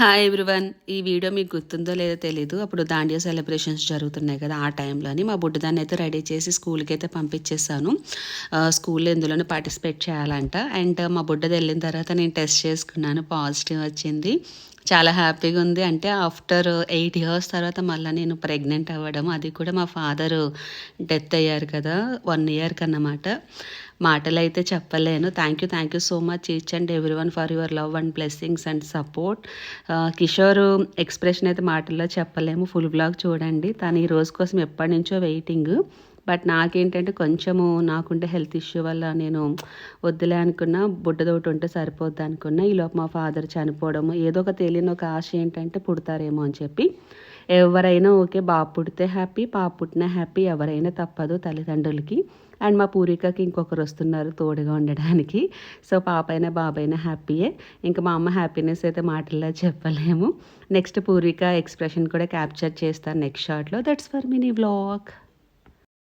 Hi everyone ఈ video మీకు గుర్తుందో లేదో తెలీదు. అప్పుడు దాండియా సెలబ్రేషన్స్ జరుగుతున్నాయి కదా ఆ టైంలోని మా బుడ్డదాన్ని అయితే రెడీ చేసి స్కూల్కి అయితే పంపించేసాను స్కూల్లో ఎందులోనూ పార్టిసిపేట్ చేయాలంట. అండ్ మా బుడ్డది వెళ్ళిన తర్వాత నేను టెస్ట్ చేసుకున్నాను. పాజిటివ్ వచ్చింది. చాలా హ్యాపీగా ఉంది. అంటే ఆఫ్టర్ ఎయిట్ ఇయర్స్ తర్వాత మళ్ళీ నేను ప్రెగ్నెంట్ అవ్వడం. అది కూడా మా ఫాదర్ డెత్ అయ్యారు కదా. వన్ ఇయర్కి అన్నమాట మాటలు అయితే చెప్పలేను. Thank you thank you so much each and every one for your love and blessings and support Kishore expression అయితే మాటల్లో చెప్పలేము. ఫుల్ బ్లాగ్ చూడండి. తను ఈ రోజు కోసం ఎప్పటి నుంచో వెయిటింగ్ బట్ నాకేంటంటే కొంచెము నాకుంటే హెల్త్ ఇష్యూ వల్ల నేను వద్దులే అనుకున్నా బుడ్డదోటి ఉంటే సరిపోద్ది అనుకున్నా. ఈలోపు మా ఫాదర్ చనిపోవడము ఏదో ఒక తెలియని ఒక ఆశ ఏంటంటే పుడతారేమో అని చెప్పి. ఎవరైనా ఓకే బాబు పుడితే హ్యాపీ పాప పుట్టిన హ్యాపీ ఎవరైనా తప్పదు తల్లిదండ్రులకి. అండ్ మా పూర్వికకి ఇంకొకరు వస్తున్నారు తోడుగా ఉండడానికి. సో పాప అయినా బాబైనా హ్యాపీయే. ఇంకా మా అమ్మ హ్యాపీనెస్ అయితే మాటల్లో చెప్పలేము. నెక్స్ట్ పూరిక ఎక్స్ప్రెషన్ కూడా క్యాప్చర్ చేస్తాను నెక్స్ట్ షార్ట్లో దట్స్ ఫర్ మినీ వ్లాగ్.